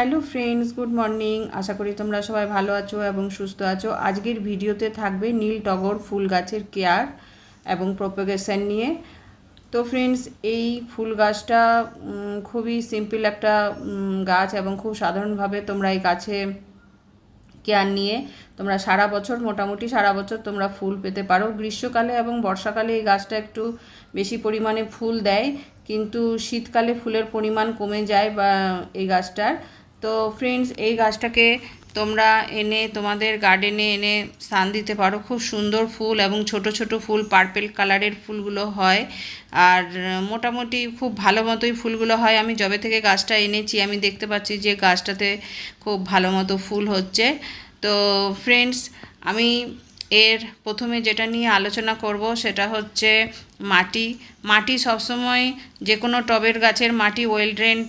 Hello friends good morning আশা করি তোমরা সবাই ভালো আছো এবং সুস্থ আছো। আজকের ভিডিওতে থাকবে নীল টগর ফুল গাছের কেয়ার এবং প্রোপোগেশন নিয়ে। তো ফ্রেন্ডস এই ফুল গাছটা খুবই সিম্পল একটা গাছ এবং খুব সাধারণভাবে তোমরা এই গাছে কেয়ার নিয়ে তোমরা সারা বছর, মোটামুটি সারা বছর তোমরা ফুল পেতে পারো। গ্রীষ্মকালে এবং বর্ষাকালে এই গাছটা একটু বেশি পরিমাণে ফুল দেয়। কিন্তু শীতকালে ফুলের পরিমাণ কমে যায় বা, এই গাছটার। তো ফ্রেন্ডস এই গাছটাকে তোমরা এনে তোমাদের গার্ডেনে এনে স্থান দিতে পারো। খুব সুন্দর ফুল এবং ছোট ছোট ফুল পার্পেল কালারের ফুলগুলো হয়। আর মোটামুটি খুব ভালো মতোই ফুলগুলো হয়। আমি যবে থেকে গাছটা এনেছি, আমি দেখতে পাচ্ছি যে গাছটাতে খুব ভালো মতো ফুল হচ্ছে। তো ফ্রেন্ডস আমি এর প্রথমে যেটা নিয়ে আলোচনা করব সেটা হচ্ছে মাটি। মাটি সবসময় যে কোনো টবের গাছের মাটি ওয়েল ড্রেন্ড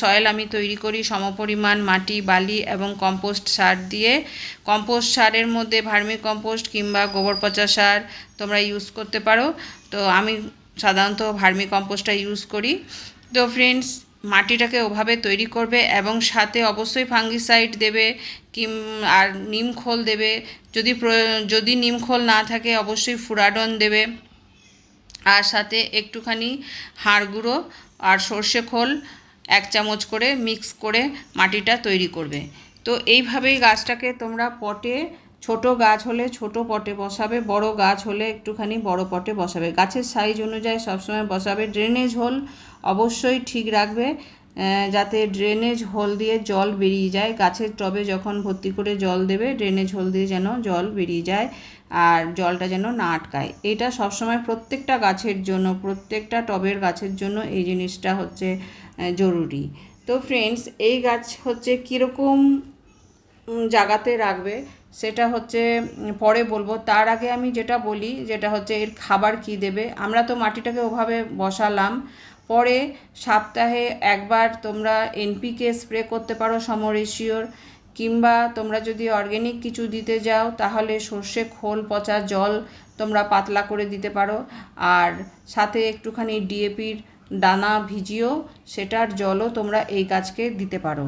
সয়েল আমি তৈরি করি সমপরিমাণ মাটি, বালি এবং কম্পোস্ট সার দিয়ে। কম্পোস্ট সারের মধ্যে ভার্মি কম্পোস্ট কিংবা গোবর পচা সার তোমরা ইউজ করতে পারো। তো আমি সাধারণত ভার্মি কম্পোস্টটা ইউজ করি। তো ফ্রেন্ডস মাটিটাকে ওভাবে তৈরি করবে এবং সাথে অবশ্যই ফাঙ্গিসাইড দেবে কিম, আর নিম খোল দেবে। যদি যদি নিম খোল না থাকে, অবশ্যই ফুরাডন দেবে। আর সাথে একটুখানি হাড় গুঁড়ো আর সর্ষে খোল। এক চামচ করে মিক্স করে মাটিটা তৈরি করবে। তো এইভাবেই গাছটাকে তোমরা পটে, ছোট গাছ হলে ছোট পটে বসাবে, বড় গাছ হলে একটুখানি বড় পটে বসাবে। গাছের সাইজ অনুযায়ী সবসময় বসাবে। ড্রেনেজ হোল অবশ্যই ঠিক রাখবে যাতে ড্রেনেজ হোল দিয়ে জল বেরিয়ে যায়। গাছের টবে যখন ভর্তি করে জল দেবে ড্রেনেজ হোল দিয়ে যেন জল বেরিয়ে যায় আর জলটা যেন না আটকায়। এটা সবসময় প্রত্যেকটা গাছের জন্য, প্রত্যেকটা টবের গাছের জন্য এই জিনিসটা হচ্ছে জরুরি। তো ফ্রেন্ডস এই গাছ হচ্ছে কীরকম জায়গাতে রাখবে সেটা হচ্ছে পরে বলব। তার আগে আমি যেটা বলি, যেটা হচ্ছে এর খাবার কি দেবে। আমরা তো মাটিটাকে ওভাবে বসালাম। পরে সপ্তাহে একবার তোমরা এনপিকে স্প্রে করতে পারো সমরেশিওর, কিংবা তোমরা যদি অর্গ্যানিক কিছু দিতে যাও, তাহলে সর্ষে, খোল, পচা জল তোমরা পাতলা করে দিতে পারো। আর সাথে একটুখানি ডিএপির দানা ভিজিয়েও সেটার জলও তোমরা এই গাছকে দিতে পারো।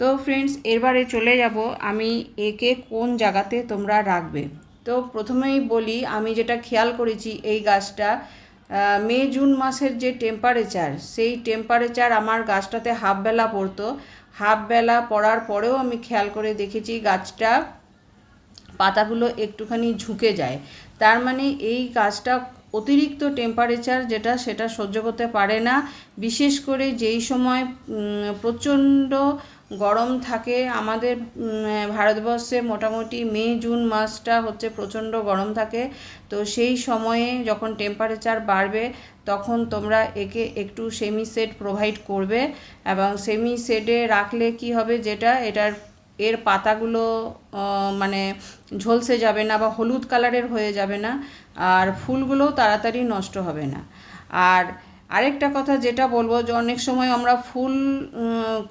তো ফ্রেন্ডস এবারে চলে যাব আমি একে কোন জায়গাতে তোমরা রাখবে। তো প্রথমেই বলি, আমি যেটা খেয়াল করেছি এই গাছটা মে, জুন মাসের যে টেম্পারেচার সেই টেম্পারেচার আমার গাছটাতে হাফ বেলা পড়তো। হাফ বেলা পড়ার পরেও আমি খেয়াল করে দেখেছি গাছটা পাতাগুলো একটুখানি ঝুঁকে যায়। তার মানে এই গাছটা অতিরিক্ত টেম্পারেচার যেটা সেটা সহ্য করতে পারে না। বিশেষ করে যেই সময় প্রচণ্ড গরম থাকে, আমাদের ভারতবর্ষে মোটামুটি মে, জুন মাসটা হচ্ছে প্রচণ্ড গরম থাকে। তো সেই সময়ে যখন টেম্পারেচার বাড়বে, তখন তোমরা একে একটু সেমি সেট প্রোভাইড করবে এবং সেমি সেটে রাখলে কি হবে যেটা? এটার এর পাতাগুলো মানে ঝলসে যাবে না বা হলুদ কালারের হয়ে যাবে না, আর ফুলগুলোও তাড়াতাড়ি নষ্ট হবে না। আর আরেকটা কথা যেটা বলব যে অনেক সময় আমরা ফুল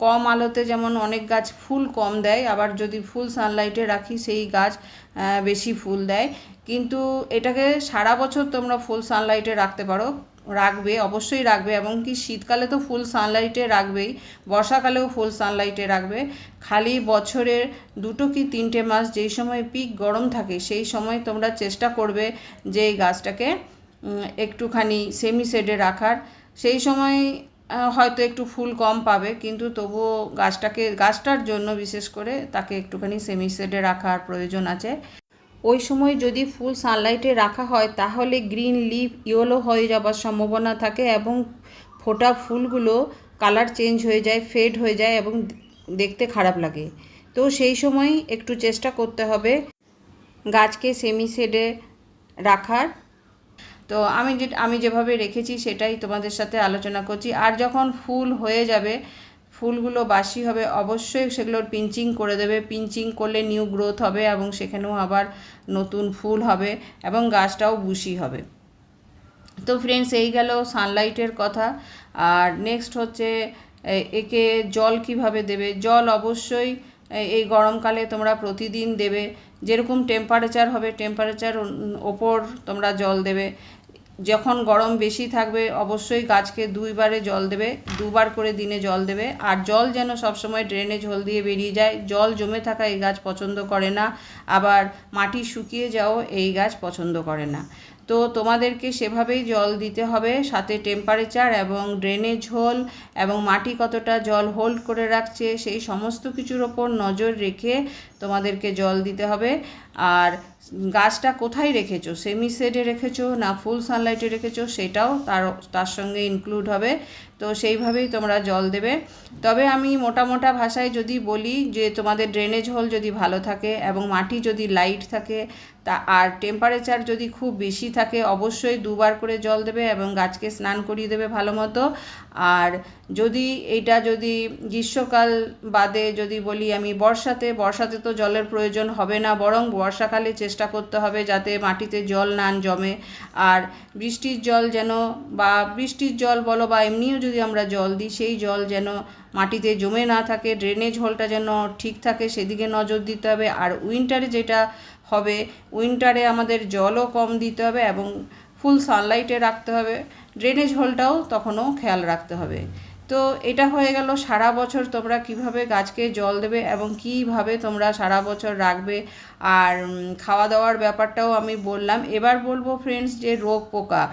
কম আলোতে যেমন অনেক গাছ ফুল কম দেয়, আবার যদি ফুল সানলাইটে রাখি সেই গাছ বেশি ফুল দেয়। কিন্তু এটাকে সারা বছর তোমরা ফুল সানলাইটে রাখতে পারো। রাখবে, অবশ্যই রাখবে এবং কি শীতকালে তো ফুল সানলাইটে রাখবেই, বর্ষাকালেও ফুল সানলাইটে রাখবে। খালি বছরের দুটো কি তিনটে মাস যেই সময় পিক গরম থাকে, সেই সময় তোমরা চেষ্টা করবে যে এই গাছটাকে একটুখানি সেমি শেডে রাখার। সেই সময় হয়তো একটু ফুল কম পাবে, কিন্তু তবুও গাছটাকে, গাছটার জন্য বিশেষ করে তাকে একটুখানি সেমি শেডে রাখার প্রয়োজন আছে। ওই সময় যদি ফুল সানলাইটে রাখা হয়, তাহলে গ্রিন লিফ ইয়েলো হয়ে যাবার সম্ভাবনা থাকে এবং ফোটা ফুলগুলো কালার চেঞ্জ হয়ে যায়, ফেড হয়ে যায় এবং দেখতে খারাপ লাগে। তো সেই সময় একটু চেষ্টা করতে হবে গাছকে সেমি শেডে রাখার। তো আমি যে, আমি যেভাবে রেখেছি সেটাই তোমাদের সাথে আলোচনা করছি। আর যখন ফুল হয়ে যাবে ফুলগুলো বাসি হবে, অবশ্যই সেগুলোর পিঞ্চিং করে দেবে। পিঞ্চিং করলে নিউ গ্রোথ হবে এবং সেখানেও আবার নতুন ফুল হবে এবং গাছটাও বুশি হবে। তো ফ্রেন্ডস এই গেল সানলাইটের কথা। আর নেক্সট হচ্ছে একে জল কীভাবে দেবে? জল অবশ্যই এই গরমকালে তোমরা প্রতিদিন দেবে। যেরকম টেম্পারেচার হবে টেম্পারেচার ওপর তোমরা জল দেবে। যখন গরম বেশি থাকবে, অবশ্যই গাছকে দুইবারে জল দেবে, দুবার করে দিনে জল দেবে। আর জল যেন সবসময় ড্রেনে ঝোল দিয়ে বেরিয়ে যায়। জল জমে থাকা এই গাছ পছন্দ করে না। আবার মাটি শুকিয়ে যাও এই গাছ পছন্দ করে না। তো তোমাদেরকে সেভাবেই জল দিতে হবে। সাথে টেম্পারেচার এবং ড্রেনেজ হোল এবং মাটি কতটা জল হোল্ড করে রাখছে, সেই সমস্ত কিছুর ওপর নজর রেখে তোমাদেরকে জল দিতে হবে। আর গাছটা কোথায় রেখেছো? সেমি শেডে রেখেছো না ফুল সানলাইটে রেখেছো? সেটাও তার তার সঙ্গে ইনক্লুড হবে। তো সেইভাবেই তোমরা জল দেবে। তবে আমি মোটা মোটা ভাষায় যদি বলি যে তোমাদের ড্রেনেজ হোল যদি ভালো থাকে এবং মাটি যদি লাইট থাকে, তা, আর টেম্পারেচার যদি খুব বেশি থাকে, অবশ্যই দুবার করে জল দেবে এবং গাছকে স্নান করিয়ে দেবে ভালো মতো। আর যদি এটা যদি গ্রীষ্মকাল বাদে যদি বলি আমি বর্ষাতে বর্ষাতে তো জলের প্রয়োজন হবে না, বরং বর্ষাকালে চেষ্টা করতে হবে যাতে মাটিতে জল না জমে। আর বৃষ্টির জল যেন বা বৃষ্টির জল বলো বা এমনিও যদি আমরা জল দিই, সেই জল যেন মাটিতে জমে না থাকে ড্রেনেজ হোলটা যেন ঠিক থাকে, সেদিকে নজর দিতে হবে। আর উইন্টারে যেটা হবে উইন্টারে আমাদের জলও কম দিতে হবে এবং ফুল সানলাইটে রাখতে হবে। ড্রেনেজ হোলটাও তখনও খেয়াল রাখতে হবে। তো এটা হয়ে গেল সারা বছর তোমরা কীভাবে গাছকে জল দেবে এবং কীভাবে তোমরা সারা বছর রাখবে। আর খাওয়া দাওয়ার ব্যাপারটাও আমি বললাম। এবার বলব ফ্রেন্ডস যে রোগ পোকা।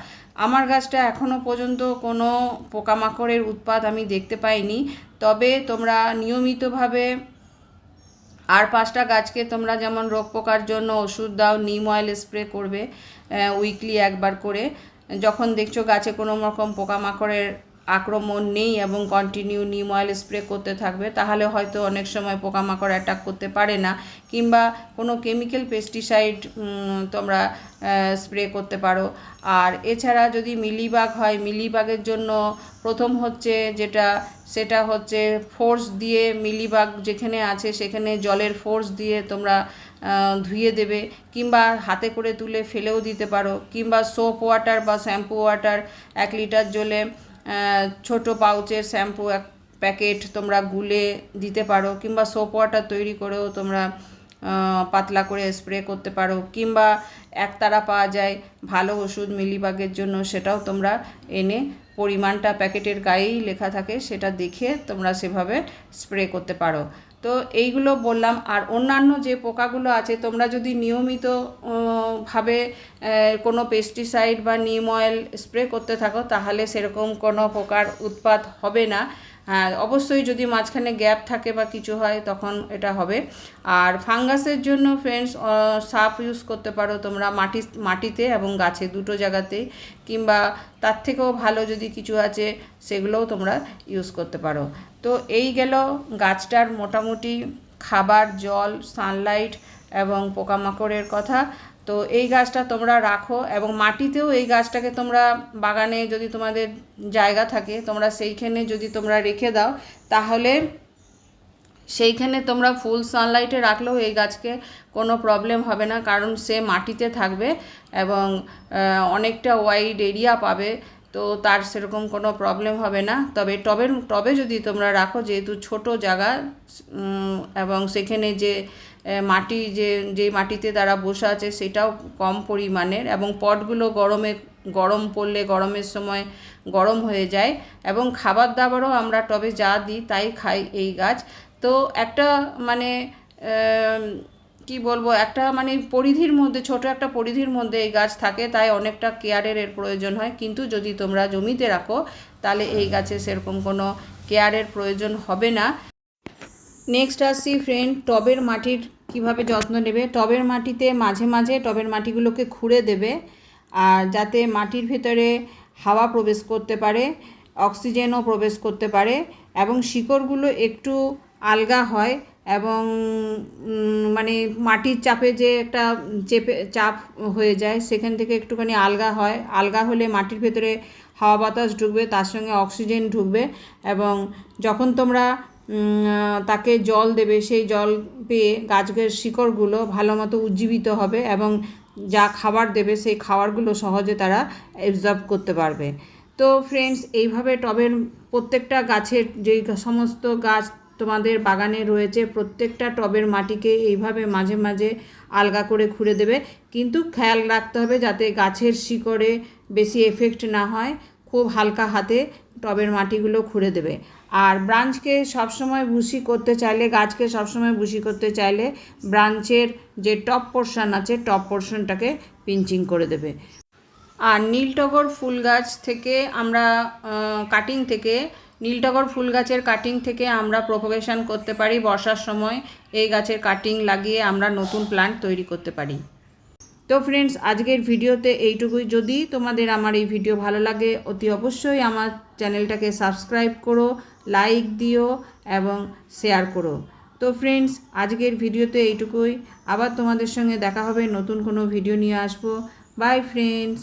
আমার গাছটা এখনও পর্যন্ত কোনো পোকামাকড়ের উৎপাত আমি দেখতে পাইনি। তবে তোমরা নিয়মিতভাবে আর পাঁচটা গাছকে তোমরা যেমন রোগ পোকার জন্য ওষুধ দাও নিম অয়েল স্প্রে করবে উইকলি একবার করে। যখন দেখছ গাছে কোনো রকম পোকামাকড়ের আক্রমণ নেই এবং কন্টিনিউ নিম অয়েল স্প্রে করতে থাকবে, তাহলে হয়তো অনেক সময় পোকামাকড় অ্যাটাক করতে পারে না। কিংবা কোনো কেমিক্যাল পেস্টিসাইড তোমরা স্প্রে করতে পারো। আর এছাড়া যদি মিলিবাগ হয়, মিলিবাগের জন্য প্রথম হচ্ছে যেটা, সেটা হচ্ছে ফোর্স দিয়ে মিলিবাগ যেখানে আছে, সেখানে জলের ফোর্স দিয়ে তোমরা ধুয়ে দেবে। কিংবা হাতে করে তুলে ফেলেও দিতে পারো। কিংবা সোপ ওয়াটার বা শ্যাম্পু ওয়াটার এক লিটার জলে ছোট পাউচের শ্যাম্পু, এক প্যাকেট তোমরা গুলে দিতে পারো, কিংবা সোপ ওয়াটার তৈরি করেও তোমরা পাতলা করে স্প্রে করতে পারো, কিংবা একতারা পাওয়া যায় ভালো ওষুধ মিলিবাগের জন্য, সেটাও তোমরা এনে পরিমাণটা প্যাকেটের গায়েই লেখা থাকে, সেটা দেখে তোমরা সেভাবে স্প্রে করতে পারো। তো এইগুলো বললাম। আর অন্যান্য যে পোকাগুলো আছে, তোমরা যদি নিয়মিত ভাবে কোনো পেস্টিসাইড বা নিম অয়েল স্প্রে করতে থাকো, তাহলে সেরকম কোনো পোকার উৎপাত হবে না। অবশ্যই যদি মাঝখানে গ্যাপ থাকে বা কিছু হয়, তখন এটা হবে। আর ফাঙ্গাসের জন্য ফ্রেন্ডস সাপ ইউজ করতে পারো তোমরা মাটি, মাটিতে এবং গাছে, দুটো জায়গাতে। কিংবা তার থেকেও ভালো যদি কিছু আছে, সেগুলোও তোমরা ইউজ করতে পারো। তো এই গেল গাছটার মোটামুটি খাবার, জল সানলাইট এবং পোকামাকড়ের কথা। তো এই গাছটা তোমরা রাখো এবং মাটিতেও এই গাছটাকে তোমরা বাগানে যদি তোমাদের জায়গা থাকে, তোমরা সেইখানে যদি তোমরা রেখে দাও, তাহলে সেইখানে তোমরা ফুল সানলাইটে রাখলেও এই গাছকে কোনো প্রবলেম হবে না, কারণ সে মাটিতে থাকবে এবং অনেকটা ওয়াইড এরিয়া পাবে। তো তার সেরকম কোনো প্রবলেম হবে না। তবে টবের টবে যদি তোমরা রাখো, যেহেতু ছোট জায়গা এবং সেখানে যে মাটি যে যে মাটিতে তারা বসে আছে, সেটাও কম পরিমাণের, এবং পটগুলো গরমে, গরম পড়লে গরমের সময় গরম হয়ে যায়, এবং খাবার দাবারও আমরা টবে যা দিই, তাই খাই এই গাছ। তো একটা মানে কি বলব, একটা মানে পরিধির মধ্যে, ছোট একটা পরিধির মধ্যে এই গাছ থাকে, তাই অনেকটা কেয়ারের এর প্রয়োজন হয়। কিন্তু যদি তোমরা জমিতে রাখো, তাহলে এই গাছে সেরকম কোনো কেয়ারের প্রয়োজন হবে না। নেক্সট আসছি ফ্রেন্ড টবের মাটির কীভাবে যত্ন নেবে? টবের মাটিতে মাঝে মাঝে টবের মাটিগুলোকে খুঁড়ে দেবে, আর যাতে মাটির ভেতরে হাওয়া প্রবেশ করতে পারে, অক্সিজেনও প্রবেশ করতে পারে, এবং শিকড়গুলো একটু আলগা হয়। এবং মানে মাটির চাপে যে একটা চেপে, চাপ হয়ে যায়, সেখান থেকে একটুখানি আলগা হয়। আলগা হলে মাটির ভেতরে হাওয়া বাতাস ঢুকবে, তার সঙ্গে অক্সিজেন ঢুকবে এবং যখন তোমরা তাকে জল দেবে, সেই জল পেয়ে গাছের শিকড়গুলো ভালো মতো উজ্জীবিত হবে এবং যা খাবার দেবে, সেই খাবারগুলো সহজে তারা অ্যাবজর্ব করতে পারবে। তো ফ্রেন্ডস এইভাবে টবের প্রত্যেকটা গাছের যেই সমস্ত গাছ তোমাদের বাগানে রয়েছে প্রত্যেকটা টবের মাটিকে এইভাবে মাঝে মাঝে আলগা করে খুঁড়ে দেবে। কিন্তু খেয়াল রাখতে হবে যাতে গাছের শিকড়ে বেশি এফেক্ট না হয়, খুব হালকা হাতে টবের মাটিগুলো খুঁড়ে দেবে। আর ব্রাঞ্চকে সবসময় ভুসি করতে চাইলে, গাছকে সবসময় ভুসি করতে চাইলে ব্রাঞ্চের যে টপ পোর্শন আছে, টপ পোর্শনটাকে পিঞ্চিং করে দেবে। আর নীলটগর ফুল গাছ থেকে আমরা কাটিং থেকে নীলটগর ফুল গাছের কাটিং থেকে আমরা প্রোপোগেশন করতে পারি। বর্ষার সময় এই গাছের কাটিং লাগিয়ে আমরা নতুন প্ল্যান্ট তৈরি করতে পারি। তো ফ্রেন্ডস আজকের ভিডিওতে এইটুকুই। যদি তোমাদের আমার এই ভিডিও ভালো লাগে, অতি অবশ্যই আমার চ্যানেলটাকে সাবস্ক্রাইব করো লাইক দিও এবং শেয়ার করো। তো ফ্রেন্ডস আজকের ভিডিওতে এইটুকুই। আবার তোমাদের সঙ্গে দেখা হবে, নতুন কোনো ভিডিও নিয়ে আসব। By friends